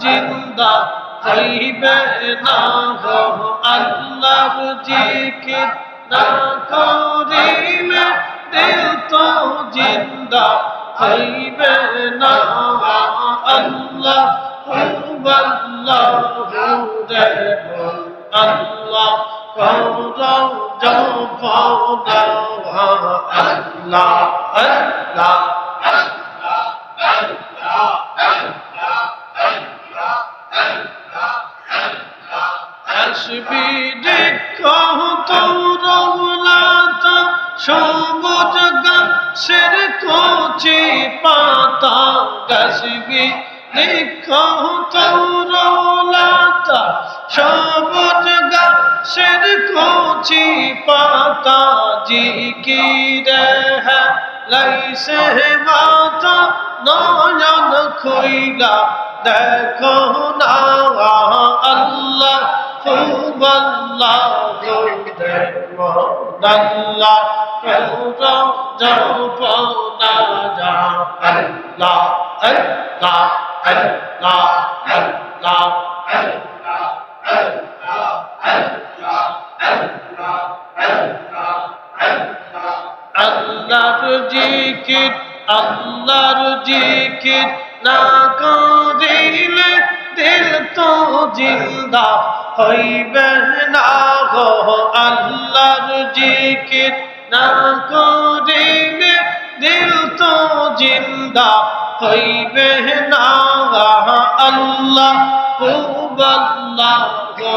জিন্দা হইবে না গো আল্লাহর জিকির না করিলে দিল তো জিন্দা হইবে না আল্লাহ আল্লাহ আল্লাহ করো জপনা আল্লাহ সবুজ গাছের কচি পাতা গাছবি দেখো তৌরৌলাত সবুজ গাছের কচি পাতা জিকিরে হ্যাঁ লাইসে মাতা, নয়ন খুইলা, দেখো না আল্লাহ খুব আল্লাহ আল্লাহ কৌরা জপনা যা আল্লাহ আল্লাহ আল্লাহ আল্লাহ আল্লাহ। আল্লাহর জিকির আল্লাহর জিকির না করিলে দিল তো জিন্দা হইবে না গো। আল্লাহর জিকির না করিলে দিল তো জিন্দা হইবে না আল্লাহ খুব আল্লাহ গো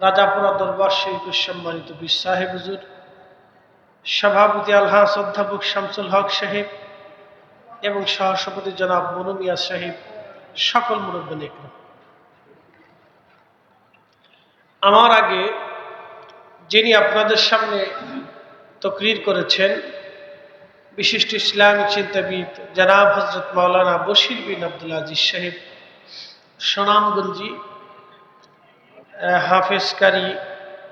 রাজাপুরা দরবার শরীফের সম্মানিত বীর সাহেব হুজুর, সভাপতি আলহাস অধ্যাপক শামসুল হক সাহেব এবং সহসভাপতি জনাব মনুমিয়া সাহেব, সকল মুরব্বী একরম আমার আগে যিনি আপনাদের সামনে তকরির করেছেন, বিশিষ্ট ইসলামী চিন্তাবিদ জনাব হজরত মৌলানা বশির বিন আব্দুল আজিজ সাহেব, সোনামগঞ্জি হাফেজ কারি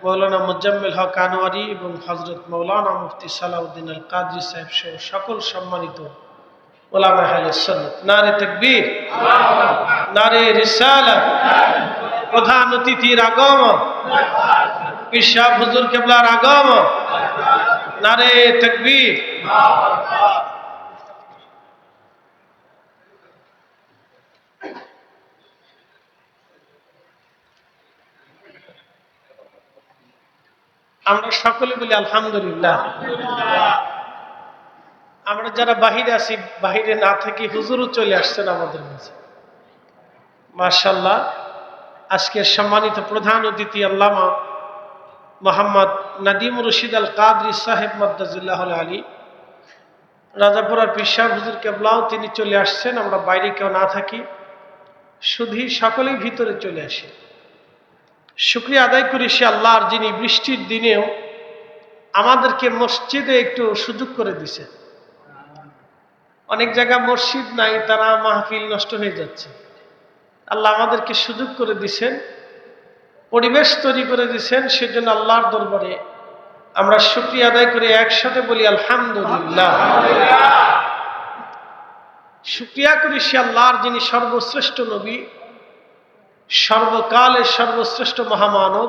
মৌলানা মুজাম্মিল হক আনোয়ারি এবং হজরত মৌলানা মুফতি সালাউদ্দিন আল কাদরি সাহেব সহ সকল সম্মানিত ওলামা হালে সন্নত। নারে তকবীর, নারে রিসালা, প্রধান অতিথির আগমন পিসাব হুজুর কেবলার আগমন। নারে তকবীর আমরা সকলে বলি আলহামদুলিল্লাহ। আমরা যারা বাহিরে আছি, বাহিরে না থাকি হুজুরও চলে আসছেন আমাদের মাঝে। মার্শাল্লাহ আজকের সম্মানিত প্রধান অতিথি আল্লামা মোহাম্মদ নাদিম রশিদ আল কাদরি সাহেব মদ্দাজুল্লাহ আলী। রাজাপুরার পিসাব হুজুর কেবলাও তিনি চলে আসছেন, আমরা বাইরে কেউ না থাকি। শুধুই সকলেই ভিতরে চলে আসে। শুক্রিয়া আদায় করি সে আল্লাহর যিনি বৃষ্টির দিনেও আমাদেরকে মসজিদে একটু সুযোগ করে দিছে। অনেক জায়গা মসজিদ নাই তারা মাহফিল নষ্ট হয়ে যাচ্ছে। আল্লাহ আমাদেরকে সুযোগ করে দিছেন পরিবেশ তৈরি করে দিছেন সেজন্য আল্লাহর দরবারে আমরা শুক্রিয়া আদায় করে একসাথে বলি আলহামদুলিল্লাহ। শুক্রিয়া করি সে আল্লাহর যিনি সর্বশ্রেষ্ঠ নবী সর্বকালের সর্বশ্রেষ্ঠ মহামানব।